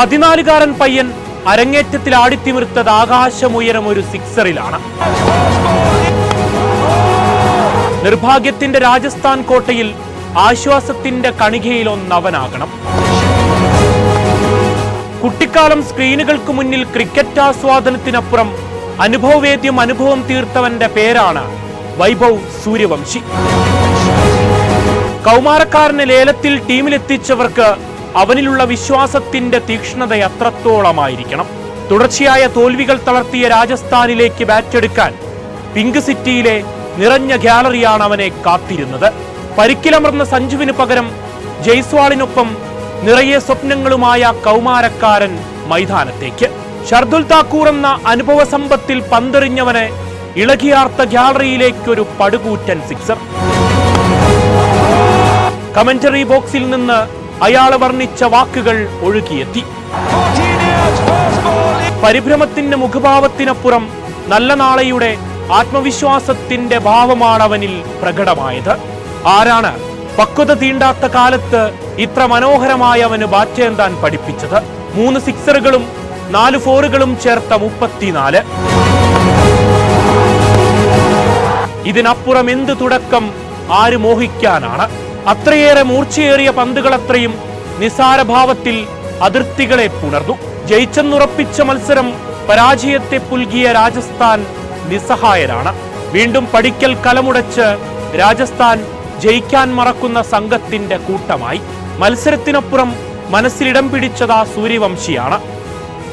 പതിനാലുകാരൻ പയ്യൻ അരങ്ങേറ്റത്തിൽ ആടിത്തിമിർത്തത് ആകാശമുയരം ഒരു സിക്സറിലാണ്. നിർഭാഗ്യത്തിന്റെ രാജസ്ഥാൻ കോട്ടയിൽ ആശ്വാസത്തിന്റെ കണികയിലൊന്നവനാകണം കുട്ടിക്കാലം സ്ക്രീനുകൾക്ക് മുന്നിൽ ക്രിക്കറ്റ് ആസ്വാദനത്തിനപ്പുറം അനുഭവവേദ്യം അനുഭവം തീർത്തവന്റെ പേരാണ് വൈഭവ് സൂര്യവംശി. കൗമാരക്കാരനെ ലേലത്തിൽ ടീമിലെത്തിച്ചവർക്ക് അവനിലുള്ള വിശ്വാസത്തിന്റെ തീക്ഷ്ണത അത്രത്തോളമായിരിക്കണം തുടർച്ചയായ തോൽവികൾ തളർത്തിയ രാജസ്ഥാനിലേക്ക് ബാറ്റെടുക്കാൻ പിങ്ക് സിറ്റിയിലെ നിറഞ്ഞ ഗ്യാലറിയാണ് അവനെ കാത്തിരുന്നത്. പരിക്കിലമർന്ന സഞ്ജുവിന് പകരം ജയ്സ്വാളിനൊപ്പം നിറയെ സ്വപ്നങ്ങളുമായ കൗമാരക്കാരൻ മൈതാനത്തേക്ക്. ഷർദുൽ താക്കൂർ എന്ന അനുഭവ സമ്പത്തിൽ പന്തെറിഞ്ഞവനെ ഇളകിയാർത്ത ഗ്യാലറിയിലേക്കൊരു പടുകൂറ്റൻ സിക്സർ കമന്ററി ബോക്സിൽ നിന്ന് അയാൾ വർണിച്ച വാക്കുകൾ ഒഴുകിയെത്തി. പരിഭ്രമത്തിന്റെ മുഖഭാവത്തിനപ്പുറം നല്ല നാളെയുടെ ആത്മവിശ്വാസത്തിന്റെ ഭാവമാണ് അവനിൽ പ്രകടമായത്. ആരാണ് പക്വത തീണ്ടാത്ത കാലത്ത് ഇത്ര മനോഹരമായി അവന് ബാറ്റേന്താൻ പഠിപ്പിച്ചത്? മൂന്ന് സിക്സറുകളും നാല് ഫോറുകളും ചേർത്ത മുപ്പത്തിനാല്. ഇതിനപ്പുറം എന്ത് തുടക്കം ആര് മോഹിക്കാനാണ്? അത്രയേറെ മൂർച്ചയേറിയ പന്തുകളത്രയും നിസാരഭാവത്തിൽ അതിർത്തികളെ പുണർന്നു. ജയിച്ചെന്നുറപ്പിച്ച മത്സരം പരാജയത്തെ പുൽകിയ രാജസ്ഥാൻ നിസ്സഹായരാണ് വീണ്ടും പടിക്കൽ കലമുടച്ച് രാജസ്ഥാൻ ജയിക്കാൻ മറക്കുന്ന സംഘത്തിന്റെ കൂട്ടമായി. മത്സരത്തിനപ്പുറം മനസ്സിലിടം പിടിച്ചത് സൂര്യവംശിയാണ്.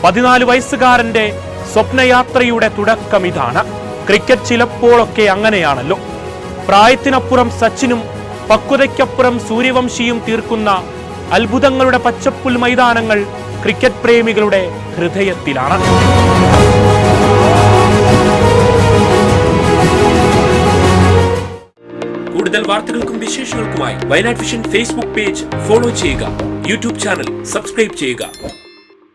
പതിനാല് വയസ്സുകാരന്റെ സ്വപ്നയാത്രയുടെ തുടക്കം ഇതാണ് ക്രിക്കറ്റ് ചിലപ്പോഴൊക്കെ അങ്ങനെയാണല്ലോ. പ്രായത്തിനപ്പുറം സച്ചിനും പക്വതയ്ക്കപ്പുറം സൂര്യവംശിയും തീർക്കുന്ന അത്ഭുതങ്ങളുടെ പച്ചപ്പുൽ മൈതാനങ്ങൾ ക്രിക്കറ്റ് പ്രേമികളുടെ ഹൃദയത്തിലാണ്. കൂടുതൽ വാർത്തകൾക്കും വിശേഷങ്ങൾക്കുമായി Wayanad vision Facebook page follow ചെയ്യുക. യൂട്യൂബ് ചാനൽ സബ്സ്ക്രൈബ് ചെയ്യുക.